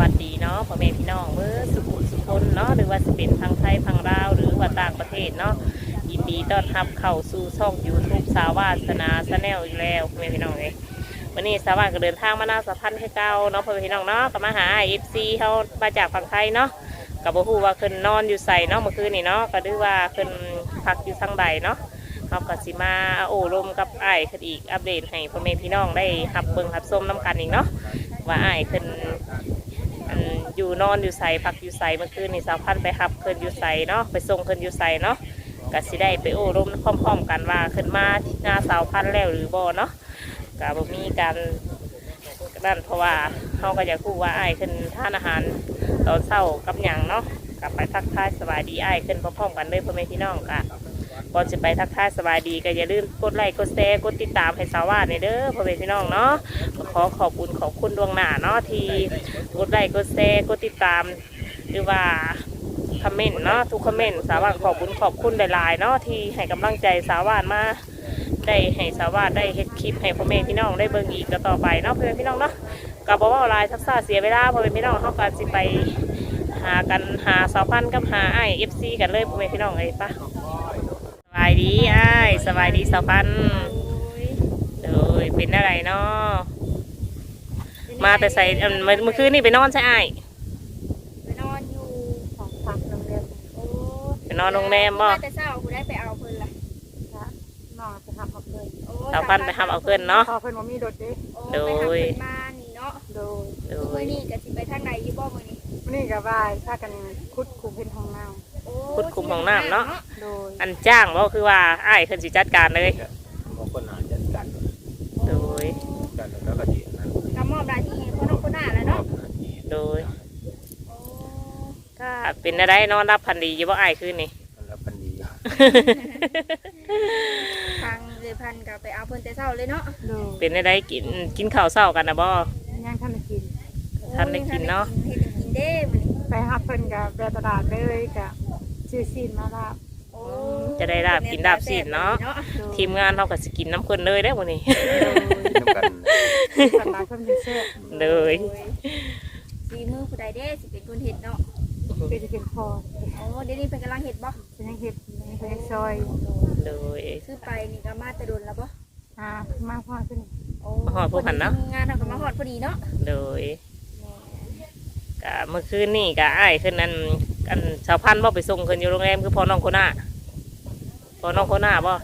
วัสดีเนาะพ่อแม่พี่น้องเมื่อสุขุสุคนเนาะหรือว่าจะเป็นทางไทยทางลาว หรือว่าต่างประเทศเนาะยินดีต้อนรับเข้าสู่ช่องยูทูบสาวาสนาชาแนลอีกแล้วพ่อแม่พี่น้องเลยวันนี้สาวาก็เดินทางมาหน้าสะพานให้เก่าเนาะพ่อแม่พี่น้องเนาะก็มาหาเอฟซีเขามาจากฝั่งไทยเนาะกับบ่ฮู้ว่าเพิ่นนอนอยู่ใส่เนาะเมื่อคืนนี่เนาะก็ดือว่าเพิ่นพักอยู่ทางใดเนาะเขาก็สิมาโอ้ลมกับไอ้ายขึ้นอีกอัปเดตให้พ่อแม่พี่น้องได้หับเบิ่งหับส้มน้ำกันอีกเนาะว่าไอ้ายขึ้น อยู่นอนอยู่ใส่พักอยู่ใส่เมื่อคืนนี่สาวพันไปหับขึ้นอยู่ใส่เนาะไปส่งขึ้นอยู่ใส่เนาะก็สิได้ไปโอ้ลมพร้อมๆกันว่าขึ้นมาที่หน้าสาวพันแล้วหรือบ่เนาะก็บ่มีการนั่นเพราะว่าเขาก็อยากพูดว่าไอ้ขึ้นทานอาหารตอนเช้ากับหยังเนาะกลับไปทักทายสวัสดีไอ้ขึ้นพร้อมๆกันเลยพ่อแม่พี่น้องค่ะ ก่อนจะไปทักทายสบายดีก็อย่าลืมกดไลค์กดแชร์กดติดตามให้สาวาในเด้อพ่อแม่พี่น้องเนาะขอขอบคุณขอบคุณดวงหน้าเนาะที่กดไลค์กดแชร์กดติดตาม หรือว่าคอมเมนต์เนาะทุกคอมเมนต์สาวาขอบคุณขอบคุณหลายๆเนาะที่ให้กำลังใจสาวามาได้ให้สาวาได้เฮ็ดคลิปให้พ่อแม่พี่น้องได้เบิ่งอีกต่อไปเนาะพ่อแม่พี่น้องเนาะก็บอกว่าลายทักษะเสียเวลาพ่อแม่พี่น้องเขาก็สิไปหากันหาสาวพันกับหาไอเอฟซีกันเลยพ่อแม่พี่น้องเอ้ยปะ บายดีอ้ายสบายดีสาวพันธุ์เลยเป็นอะไรเนาะมาแต่ใส่เอิ่มเมื่อเมื่อคืนนี่ไปนอนใช่อ้ายไปนอนอยู่ของฝักโรงแรมโอ้ไปนอนโรงแรมบ่แต่เช้ากูได้ไปเอาเพิ่นล่ะนอนไปทำเอาเพิ่นโอ้สาวพันธุ์ไปทำเอาเพื่อนเนาะพอเพิ่นว่ามีรถเด้โอ้โดไปยหาเพิ่นมานี่เนาะโดยโดมื้อยนี้ก็สิไปทางใดอยู่บ่มื้อนี้วันนี้ก็บ่ายพากันคุดคูเป็นห้องน้โอ้ขุดคุมของน้ำเนาะำโดย อันจ้างบ่คือว่าอ้ายขึ้นสิจัดการเลย บางคนอาจจะกันโดยกันแล้วก็ดีนั้นก็มอบหน้าที่ให้คนน้องคนหน้าแล้วมอเนาะบหน้าที่โดยโอ้ก็เป็นอะไรนอนรับพันดีอยู่บ่อ้ายคืนนี่ แล้วพันดีทางเรือพันก็ไปเอาเพิ่นแต่เช้าเลยเนาะโดยเป็นอะไรกินกินข้าวเช้ากันนะบ่ ย่างท่านได้กินท่านได้กินเนาะ เฮ็ดให้กินเด้มื้อนี้ไปหาเพิ่นกับแวะตลาดเลยกับ ซื้อซีนมาลาบโอ้จะได้ลาบกินลาบซีนเนาะโดยทีมงานเขาก็สิกินน้ำคนเลยได้อมื้อนี้ น้ำกันตลาดเพิ่นสิแซ่บเลยโอ้สีมือผู้ใดเด้สิเป็นคนเฮ็ดเนาะเพิ่นจะเป็นพอโอ้เดี๋ยวนี้เพิ่นกำลังเฮ็ดบ่เป็นยังเฮ็ดยังเพิ่นยังซอยเลยคือไปนี่ก็มาแต่โดนแล้วบ่หามาพอขึ้นโอ้มาฮอดพวกหันเนาะ งานทำกับมาฮอดพอดีเนาะเลยกะเมื่อคืนนี่กะอ้ายขึ้นนั้น อันชาวพันธุ์บ่ไปส่งขึ้นอยู่โรงแรมคือพอน้องโคน่าพอน้องโคน่าบ่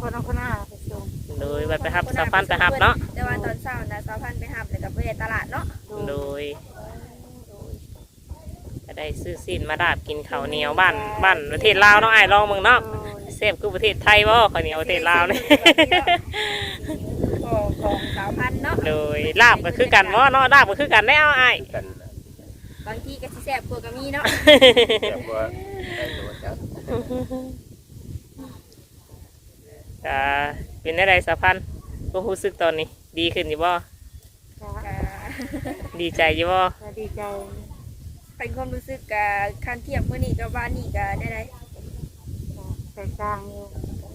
พอน้องคนหน้าไปส่งเลยไปไปหับชาวพันธุ์ไปหับเนาะแต่ว่าตอนเช้านะสาวพันธุ์ไปหับแล้วก็ไปตลาดเนาะโดยก็ได้ซื้อสินมาดาบกินข้าวเหนียวบ้านบ้านประเทศลาวเนาะอ้ายลองเมืองเนาะโดยเซฟคือประเทศไทยบ่ข้าวเหนียวประเทศลาวนี่ของของสาวพันธุ์เนาะเลยลาบก็คือกันบ่เนาะลาบก็คือกันได้เอาอ้ายกัน บางทีก็สิแซ่บกว่าก็มีเนาะแต่ว่าได้โดนจับก็เป็นได้ไรสะพันธุ์ก็รู้สึกตอนนี้ ดีขึ้นอยู่บ่ก็ดีใจอยู่บ่ก็ดีใจเป็นความรู้สึกกับคันเทียบมื้อนี้กับว่านี่ก็ได้ได้แตกต่างอยู่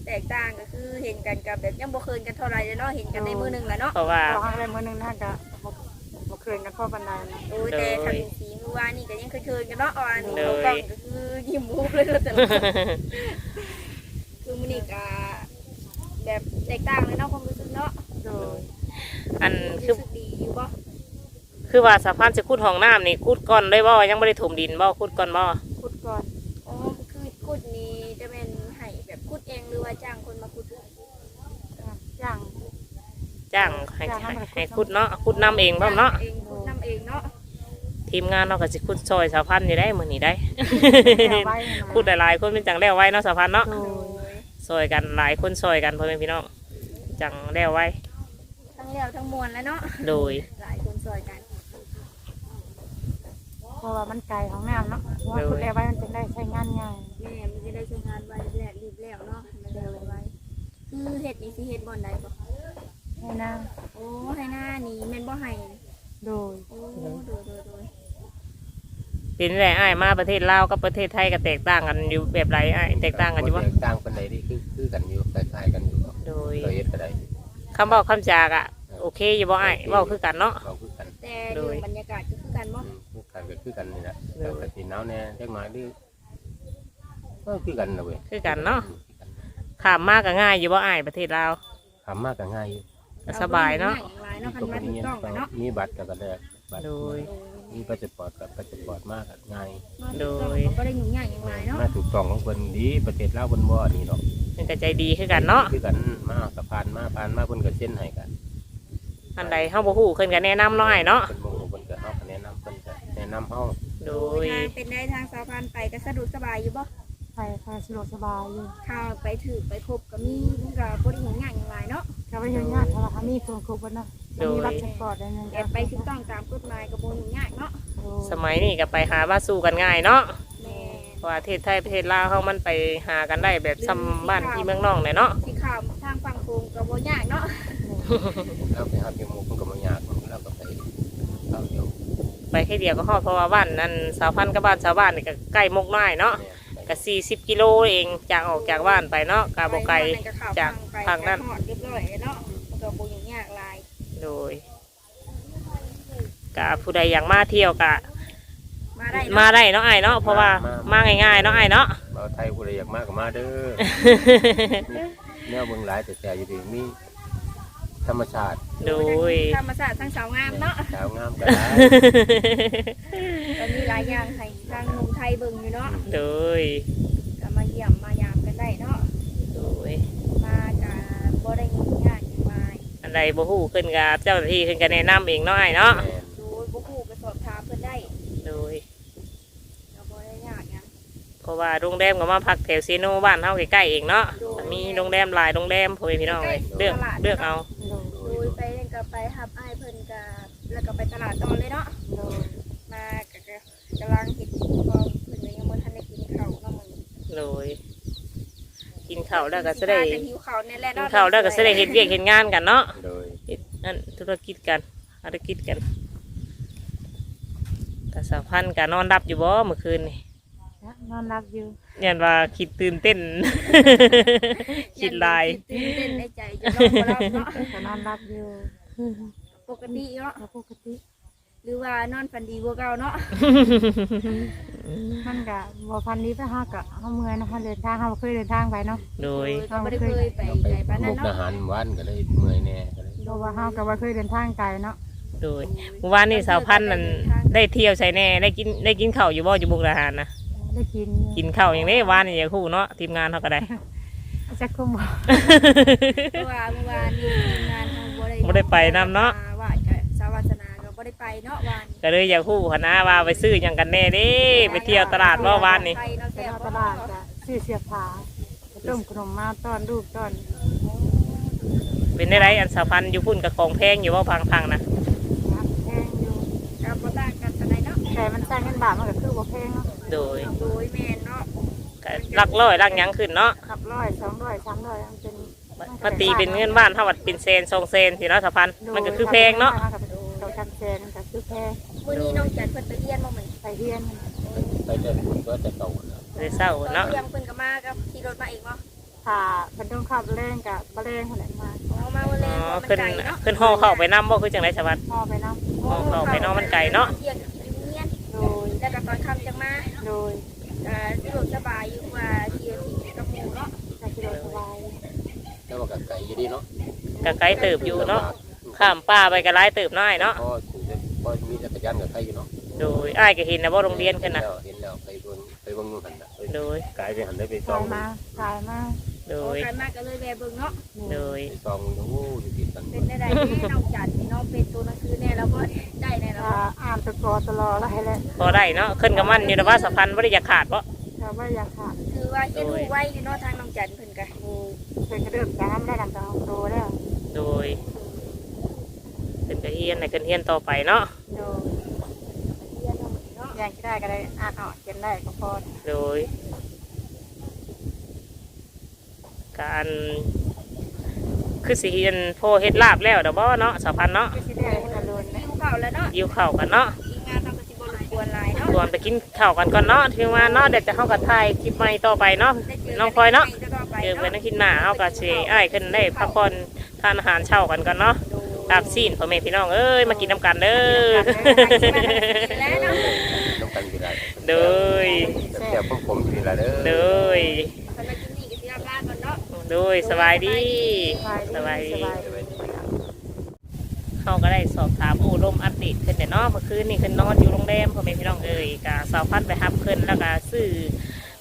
แตกต่างก็คือเห็นกันกับแบบยังบ่เคยกันเท่าไหร่เลยเนาะเห็นกันในมือหนึงแหละเนาะเพราะว่า พอมื้อหนึงน่าจะ เคยกันพอปานใดนะโอ้ยแต่คันสีมือว่านี่ก็ยังเคยๆกันเนาะอ่อนเลยกล้องก็คือยิ้มมุกเลยเนาะแต่ละคนคือมื้อนี้ก็แบบแตกต่างเลยเนาะความรู้สึกเนาะโดยอันคือรู้สึกดีอยู่บ่คือว่าสะพานจะขุดห้องน้ำนี่ขุดก่อนเลยบ่ยังไม่ได้ถมดินบ่ขุดก่อนบ่ พูดก่อน อ๋อคือกุดนี้จะเป็นให้แบบกุดเองหรือว่าจ้างคนมากุด อะย่าง จ้างให้ให้ให้ขุดเนาะขุดน้ำเองบ่เนาะเองกุดน้ำเองเนาะทีมงานเนาะก็สิขุดซอยสะพานอยู่ได้มื้อนี้ได้เอาไว้นะขุดหลายๆคนเป็นจังแล้วไว้เนาะสะพานเนาะโดโอ้ยยซอยกันหลายคนซอยกันพ่อแม่พี่น้องจังแล้วไว้ ทั้งเลี้ยวทั้งมวลแล้วเนาะโดยหลายคนซอยกันเพราะว่ามันไกลของน้ำเนาะเพราะว่าคุณแลไว้มันจะได้ใช้งานง่ายแม่มันจะได้ใช้งานไวแลกรีบแล้วเนาะมันเร็วไวคือเฮ็ดนี่สิเฮ็ดบ่อนใดบ่ ให้น้โอ้ให้หน้านี่แม่นบ่ให้ำโดยโอ้โดยโดยโดยเป็นไรอ้ายมาประเทศลาวกับประเทศไทยก็แตกต่างกันอยู่แบบไรอ้ายแตกต่างกันอยู่บ่แตกต่างกันไหนนี่คือคือกันอยู่คล้ายๆกันอยู่โดยเราเฮ็ดก็ได้คำบอกคำจากอะโอเคอยู่บ่อ้ายเว้าคือกันเนาะ เราคือกันแต่เรื่องบรรยากาศก็คือกันบ่อืมคือกันก็คือกันนี่แหละแต่ก็สิหนาวแน่จักหน่อยดื้อก็คือกันนะเว้ยคือกันเนาะอืมคือกันขามมากก็ง่ายอยู่บ่อายประเทศลาว ทำมากก็ง่ายอยู่ ก็สบายเนาะอบ่ได้ง่อย่างไรเนาะคันมาถูกต้องกันเนาะมีบัตรก็ก็ได้บัตรโดย มีพาสปอร์ตกับพาสปอร์ตมากก็ง่ายมาถูกต้องก็บ่ได้ยุ่งยากอย่างไรเนาะมาถูกต้องของเพิ่นดีประเทศลาวเพิ่นบ่อันนี้ดอกมันก็ใจดีคือกันเนาะคือกันมาสะพานมาผ่านมาเพิ่นก็เส้นให้กันอันใดเฮาบ่ฮู้เพิ่นก็แนะนำเนาะอ้ายเนาะเพิ่นบ่รู้เพิ่นก็เฮาก็แนะนำเพิ่นก็แนะนำเฮาโดโดยยทางเป็นได้ทางสาวพันธุ์ไปก็สะดวกสบายอยู่บ่ ไปไปสะดวกสบายอยู่ข้าวไปถือไปครบก็มีมันก็บ่ได้ยุ่งยากอย่างไรเนาะก็ไปยังยากเพราะว่าเขามีคนครบแล้วเนาะมีรับสปอร์ตอะไรนั่นแต่ไปถูกต้องตามกฎหมายก็บ่ยุ่งยากเนาะสมัยนี้ก็ไปหาว่าสู้กันง่ายเนาะแม่เพราะว่าประเทศไทยประเทศลาวเฮามันไปหากันได้แบบซ้ำบ้านที่เมืองนอกเลยเนาะสิข้าวทางฝั่งโคงก็บ่ยากเนาะแล้วไปหาเพียงหมู่เพิ่นก็บ่ยากแล้วก็ไปเอาเดียวไปแค่เดียวก็ฮอดเพราะว่าบ้านนั้นสาวพันธุ์กับบ้านชาวบ้านนี่ก็ใกล้มกน้อยเนาะ แม่นไปก็40กิโลเองจากออกจากบ้านไปเนาะก็บ่ไกลจากทางนั้นหอดเรียบร้อยเนาะมันก็บ่ยุ่งยากหลายโดยก็ผู้ใดอยากมาเที่ยวก็มาได้มาเนาะได้เนาะไอ้ายเนาะเพราะว่ามาง่ายๆเนาะไอ้ายเนาะบ่าวไทยผู้ใดอยากมาก็มาเด้อแนวเบิ่งหลายแต่แต่อยู่ดีมี ธรรมชาติโดย ธรรมศาสตร์ทั้งสาวงามเนาะสาวงามก็ได้ก็มีหลายอย่างให้ทางหนุ่มไทยเบิ่งอยู่เนาะโดย ก็มาเยี่ยมมายามกันได้เนาะโดย มาก็บ่ได้ยุ่งยากอย่างไรอันใดบ่ฮู้ขึ้นกับเจ้าหน้าที่ขึ้นก็แนะนำเองเนาะไอ้ายเนาะ แม่นโดยบ่ฮู้ก็สอบถามเพิ่นได้โดย ก็บ่ได้ยากหยังเพราะว่าโรงแรมก็มาพักแถวซีโนบ้านเฮาใกล้ๆเองเนาะมีโรงแรมหลายโรงแรมพ่อแม่พี่น้องเลยเลือกเลือกเอา โดยไปนั่นก็ไปรับอ้ายเพิ่นก็ แล้วก็ไปตลาดต่อเลยเนาะมาก็ก็กำลังเฮ็ดกินกองเพิ่นก็ยังบ่ทันได้กินข้าวเนาะมื้อนี้โดยกินข้าวแล้วก็จะได้สิพากันหิวข้าวแน่แหละกินเนาะข้าวแล้วก็จะได้เฮ็ดเวียกเฮ็ดงานกันเนาะโดยเฮ็ดนั่นธุรกิจกันธุรกิจกันกสาวพันธ์ก็นอนรับอยู่บ่เมื่อคืนนี่นอนรับอยู่เนี่ยว่าคิดตื่นเต้น คิดหลาย ตื่นเต้นในใจจะนอนบ่หลับเนาะ ก็นอนรับอยู่ ปกติเนาะแล้วปกติ หรือว่านอนฝันดีกว่าเก่าเนาะมันก็บ่พันนี้ไปฮากะเฮาเมื่อยนะคะเดินทางเฮาเคยเดินทางไปเนาะโดย ก็บ่ได้เคยไปเราไปไกลปานมุนั้นกเนาะอาหารหวานก็เลยเมื่อยแน่ก็เลยเพราะว่าเฮาก็บ่เคยเดินทางไกลเนาะโดยเมื่อวานนี่สาวพันธ์นั่นได้เที่ยวใส่แน่ได้กินได้กินข้าวอยู่บ่อยู่บุกดาหารนะได้กินกินข้าวอย่างนี้วานนี่อย่าคู่เนาะทีมงานเขาก็ได้ จักคุมบ่เพราะว่าเมื่อวานนี้ทีมงานเฮาบ่ได้บ่ได้ไปนำเนาะว่าจะสาวาสนาก็บ่ ได้ไปเนาะวานก็เลยอยากคู่หัวหน้าว่าไปซื้อหยังกันแน่เด้ไปเที่ยวตลาดว่าวานนี่ไปเนาะไปแซ่บตบ่ลาดก็ซื้อเสื้อผ้าไปต้มขนมมาต้อนลูกต้อนเป็นได้ไรอันสาวพันธ์อยู่พุ่นกับของแพงอยู่ว่าพังพังๆนะน้ำแพงอยู่ก็บ่ต่างกันปานใดเนาะแต่มันใช้เงินบาทมันก็คือบ่แพงเนาะโดยโดยแม่นเนาะก็ลักร้อยลักหยังขึ้นเนาะขับร้อยสองร้อยสามร้อยมันเป็นมาตีเป็นเงินบ้านเท่าวัดเป็นเซนทรงเซนสิเนาะสาวพันธ์มันก็คือแพงเนาะเราจำแซนก็คือแพง มื้อนี้น้องจันเพิ่นไปเรียนบ่มื้อนี้ไปเฮียนไปแต่คุณก็จะเก่าแล้วเลยเศร้าตอนเนาะ เที่ยงเพิ่นก็มากับขี่รถมาเองเนาะถ้าเป็นต้องขับแรงกับบะแรงคนไหนมาอ๋อมาวันแรอ๋กอว่ามันขึ้นไกลเนาะขึ้นห้องเข้าไปน้ำบ่คือจังไรสาวพันธ์พ่อไปน้อ๋อเข้าไปเนาะมันไกลเนาะเที่ยงอยู่เรียนำโดยแล้วก็ตอนค่ำจังมาโดยเอ่อสะดวกสบายอยู่กว่าเที่ยวที่กับหมู่เนาะจะสะดวกสบายแต่ว่าก็ไก่อยู่ดีเนาะก็ไกลเติบอยู่เนาะข้ามป่าไปก็ไล่เติบน้อยเนาะพอถึงจะพอมี จันกับใครอยู่เนาะโดยอ้ายก็เห็นนะว่าโรงเรียนขึ้นนะเห็นแล้วไปเบิ่งไปเบิ่งนู่นหันนะโดยกายไปหันได้ไปซกองมากายมาโดโอ้ยกันมาก็เลยแวะเบิ่งเนาะโดยไปซองโอ้อยู่ติดกันเป็นได้ได้แน่น้องจันนี่เนาะเป็นตัวนังสือแน่แล้วก็ได้แน่แล้วถ้าอ่านตะกอตลอดอะไรแหละพอได้เนาะขึ้นกับมันอยู่นะว่าสาวพันธ์ไม่ได้อยากขาดเพราะถ้าว่อยากขาดคือว่าเฮ็ดรู้ไว้อยู่เนาะทางน้องจันเพิ่นก็เป็นกระเดิมจากนั้นได้กันตองโตแล้วโดยขึ้นกระเฮียนในกันเฮียนต่อไปเนาะโดย อาเนาะอย่างที่ได้ก็ได้อ่านออกเขียนได้ก็พอโดย การคือสิเฮียนโพเฮ็ดลาบแล้วเด้อบ่เนาะสาวพันธ์เนาะก็สิได้ให้กันโดนนะหิวข้าวแล้วเนาะยิวข้าวกันเนาะทีมงานเราก็สิบ่รบกวนหลายเนาะส่วนไปกินข้าวกันก่อนเนาะถึงว่าเนาะเดี๋ยวจะเฮากับถ่ายคลิปใหม่ต่อไปเนาะได้เจอน้องพลอยเนาะได้ต่อไปเจอเนาะไว้ในคลิปหน้าเฮาก็สิอ้ายขึ้นได้พักผ่อนทานอาหารเช้ากันก่อนเนาะโดยลาบซีนพ่อแม่พี่น้องเอ้ยมากินน้ำกันเด้อ แล้วเนาะ ต้องกัน กี่ไรโดยแซ่บๆผมๆกี่ไรเด้อโดยสำหรับคลิปนี้ก็สิลาลาก่อนเนาะโดยสบายดีสบายสบายดีดีสบายดีเขาก็ได้สอบถามโอ้ลมอัปเดตขึ้นแต่เนาะเมื่อคืนนี่ขึ้นนอนอยู่โรงแรมพ่อแม่พี่น้องเอ้ยกะสาวพันธุ์ไปฮับขึ้นแล้วก็ซื้อ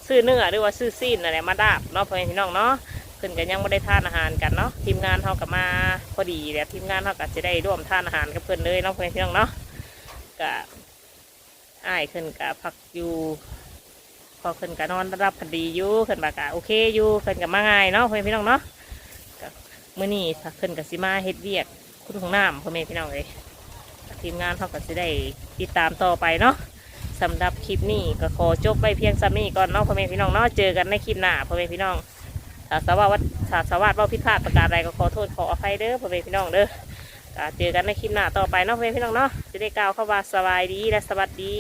ซื้อเนื้อหรือว่าซื้อซีนอะไรมาดาบเนาะพ่อแม่พี่น้องเนาะขึ้นกันยังไม่ได้ทานอาหารกันเนาะทีมงานเขากับมาพอดีแล้วทีมงานเขาก็จะได้ร่วมทานอาหารกับเพื่อนเลยเนาะพ่อแม่พี่น้องเนาะกะ อ้ายขึ้นกะพักอยู่พอขึ้นกะนอนรับคดีอยู่ขึ้นมากะโอเคอยู่ขึ้นกับมาง่ายเนาะพ่อแม่พี่น้องเนาะกะมื้อนี้ขึ้นกับสิมาเฮ็ดเวียกคุณของน้ำพ่อแม่พี่น้องเลยทีมงานเขาก็จะได้ติดตามต่อไปเนาะสำหรับคลิปนี้ก็ขอจบไปเพียงซ้ำนี้ก่อนเนาะพ่อแม่พี่น้องเนาะเจอกันในคลิปหน้าพ่อแม่พี่น้องถ้าสวัสดิ์ถ้าสวัสดิ์ว่าผิพาดประการใดก็ขอโทษขออภัยเด้อพ่อแม่พี่น้องเด้อ เจอกันในคลิปหน้าต่อไปเนาะพ่อนพี่น้องเนาะจะได้กล่าวเข้าว่าสบายดีและสวัสดี